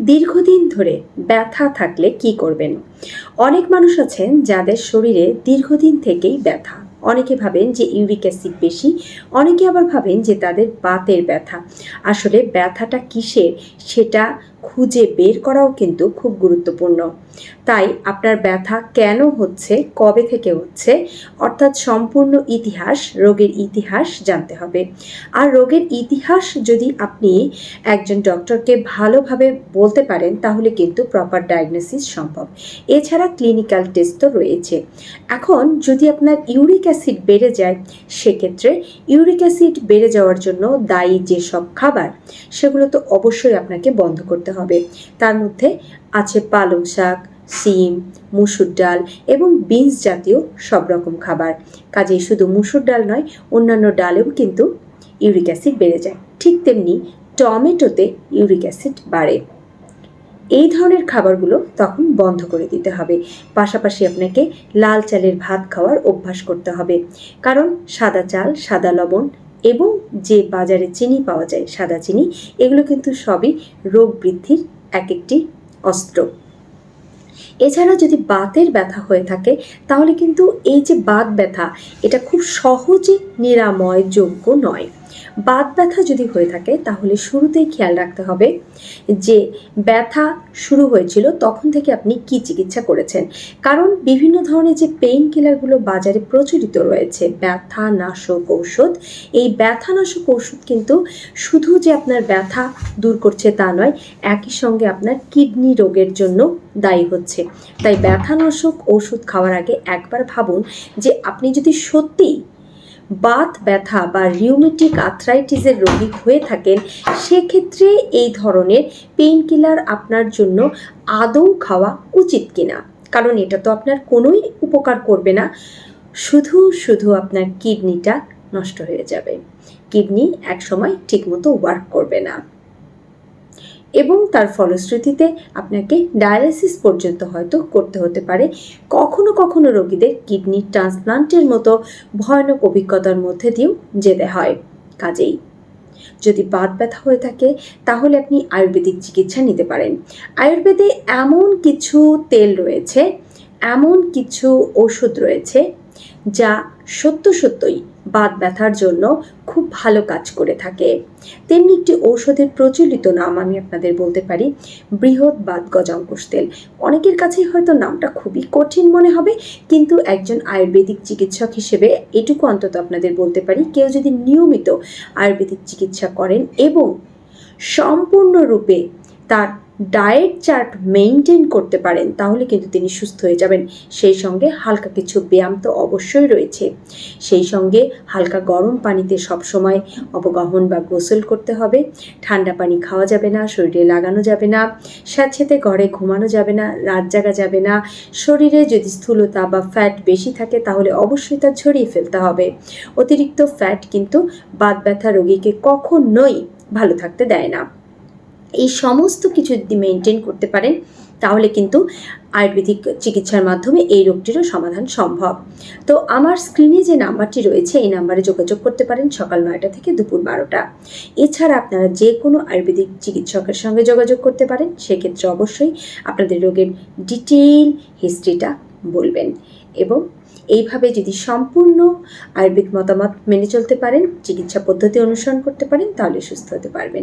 দীর্ঘদিন ধরে ব্যথা থাকলে কি করবেন? অনেক মানুষ আছেন যাদের শরীরে দীর্ঘদিন থেকেই ব্যথা। অনেকে ভাবেন যে ইউরিক অ্যাসিড বেশি, অনেকে আবার ভাবেন যে তাদের বাতের ব্যথা। আসলে ব্যথাটা কিসের? সেটা খুঁজে বের করাও কিন্তু খুব গুরুত্বপূর্ণ। তাই আপনার ব্যথা কেন হচ্ছে, কবে থেকে হচ্ছে, অর্থাৎ সম্পূর্ণ ইতিহাস, রোগের ইতিহাস জানতে হবে। আর রোগের ইতিহাস যদি আপনি একজন ডক্টরকে ভালোভাবে বলতে পারেন, তাহলে কিন্তু প্রপার ডায়াগনোসিস সম্ভব। এছাড়া ক্লিনিক্যাল টেস্ট তো রয়েছে। এখন যদি আপনার ইউরিক অ্যাসিড বেড়ে যায়, সেক্ষেত্রে ইউরিক অ্যাসিড বেড়ে যাওয়ার জন্য দায়ী যেসব খাবার, সেগুলো তো অবশ্যই আপনাকে বন্ধ করতে হবে। তার মধ্যে আছে পালং শাক, সিম, মুসুর ডাল এবং বিনস জাতীয় সব রকম খাবার। কাজেই শুধু মুসুর ডাল নয়, অন্যান্য ডালেও কিন্তু ইউরিক অ্যাসিড বেড়ে যায়। ঠিক তেমনি টমেটোতে ইউরিক অ্যাসিড বাড়ে। এই ধরনের খাবারগুলো তখন বন্ধ করে দিতে হবে। পাশাপাশি আপনাকে লাল চালের ভাত খাওয়ার অভ্যাস করতে হবে। কারণ সাদা চাল, সাদা লবণ এবং যে বাজারে চিনি পাওয়া যায়, সাদা চিনি, এগুলো কিন্তু সবই রোগ বৃদ্ধির এক একটি অস্ত্র। এছাড়া যদি বাতের ব্যথা হয়ে থাকে, তাহলে কিন্তু এই যে বাত ব্যথা, এটা খুব সহজে নিরাময়যোগ্য নয়। বাত ব্যথা যদি হয়ে থাকে, তাহলে শুরুতেই খেয়াল রাখতে হবে যে ব্যথা শুরু হয়েছিল, তখন থেকে আপনি কি চিকিৎসা করেছেন। কারণ বিভিন্ন ধরনের যে পেইন কিলারগুলো বাজারে প্রচলিত রয়েছে, ব্যথা নাশক ঔষধ, এই ব্যথা নাশক ঔষধ কিন্তু শুধু যে আপনার ব্যথা দূর করছে তা নয়, একই সঙ্গে আপনার কিডনি রোগের জন্য দায়ী হচ্ছে। তাই ব্যথানাশক ওষুধ খাওয়ার আগে একবার ভাবুন যে আপনি যদি সত্যিই বাত, ব্যথা বা রিউমেটিক আর্থ্রাইটিসের রোগী হয়ে থাকেন, সেক্ষেত্রে এই ধরনের পেইন কিলার আপনার জন্য আদৌ খাওয়া উচিত কিনা? কারণ এটা তো আপনার কোনোই উপকার করবে না। শুধু শুধু আপনার কিডনিটা নষ্ট হয়ে যাবে। কিডনি একসময় ঠিকমতো ওয়ার্ক করবে না। এবং তার ফলশ্রুতিতে আপনাকে ডায়ালিসিস পর্যন্ত হয়তো করতে হতে পারে। কখনো কখনো রোগীদের কিডনি ট্রান্সপ্লান্টের মতো ভয়ানক অভিজ্ঞতার মধ্যে দিয়েও যেতে হয়। কাজেই যদি বাত ব্যথা হয়ে থাকে, তাহলে আপনি আয়ুর্বেদিক চিকিৎসা নিতে পারেন। আয়ুর্বেদে এমন কিছু তেল রয়েছে, এমন কিছু ওষুধ রয়েছে যা সত্য সত্যই বাত ব্যথার জন্য খুব ভালো কাজ করে থাকে। তেমনি একটি ঔষধের প্রচলিত নাম আমি আপনাদের বলতে পারি, বৃহৎ বাত গজাঙ্কুশ তেল। অনেকের কাছেই হয়তো নামটা খুবই কঠিন মনে হবে, কিন্তু একজন আয়ুর্বেদিক চিকিৎসক হিসেবে এটুকু অন্তত আপনাদের বলতে পারি, কেউ যদি নিয়মিত আয়ুর্বেদিক চিকিৎসা করেন এবং সম্পূর্ণরূপে তার ডায়েট চার্ট মেনটেন করতে পারেন, তাহলে কিন্তু তিনি সুস্থ হয়ে যাবেন। সেই সঙ্গে হালকা কিছু ব্যায়াম তো অবশ্যই রয়েছে। সেই সঙ্গে হালকা গরম পানিতে সবসময় অবগাহন বা গোসল করতে হবে। ঠান্ডা পানি খাওয়া যাবে না, শরীরে লাগানো যাবে না, স্যাঁতসেতে ঘরে ঘুমানো যাবে না, রাত জাগা যাবে না। শরীরে যদি স্থূলতা বা ফ্যাট বেশি থাকে, তাহলে অবশ্যই তা ঝরিয়ে ফেলতে হবে। অতিরিক্ত ফ্যাট কিন্তু বাত ব্যথা রোগীকে কখনোই ভালো থাকতে দেয় না। এই সমস্ত কিছু যদি মেনটেন করতে পারেন, তাহলে কিন্তু আয়ুর্বেদিক চিকিৎসার মাধ্যমে এই রোগটিরও সমাধান সম্ভব। তো আমার স্ক্রিনে যে নাম্বারটি রয়েছে, এই নাম্বারে যোগাযোগ করতে পারেন সকাল নয়টা থেকে দুপুর বারোটা। এছাড়া আপনারা যে কোনো আয়ুর্বেদিক চিকিৎসকের সঙ্গে যোগাযোগ করতে পারেন, সেক্ষেত্রে অবশ্যই আপনাদের রোগের ডিটেইল হিস্ট্রিটা বলবেন। এবং এইভাবে যদি সম্পূর্ণ আয়ুর্বেদ মতামত মেনে চলতে পারেন, চিকিৎসা পদ্ধতি অনুসরণ করতে পারেন, তাহলে সুস্থ হতে পারবেন।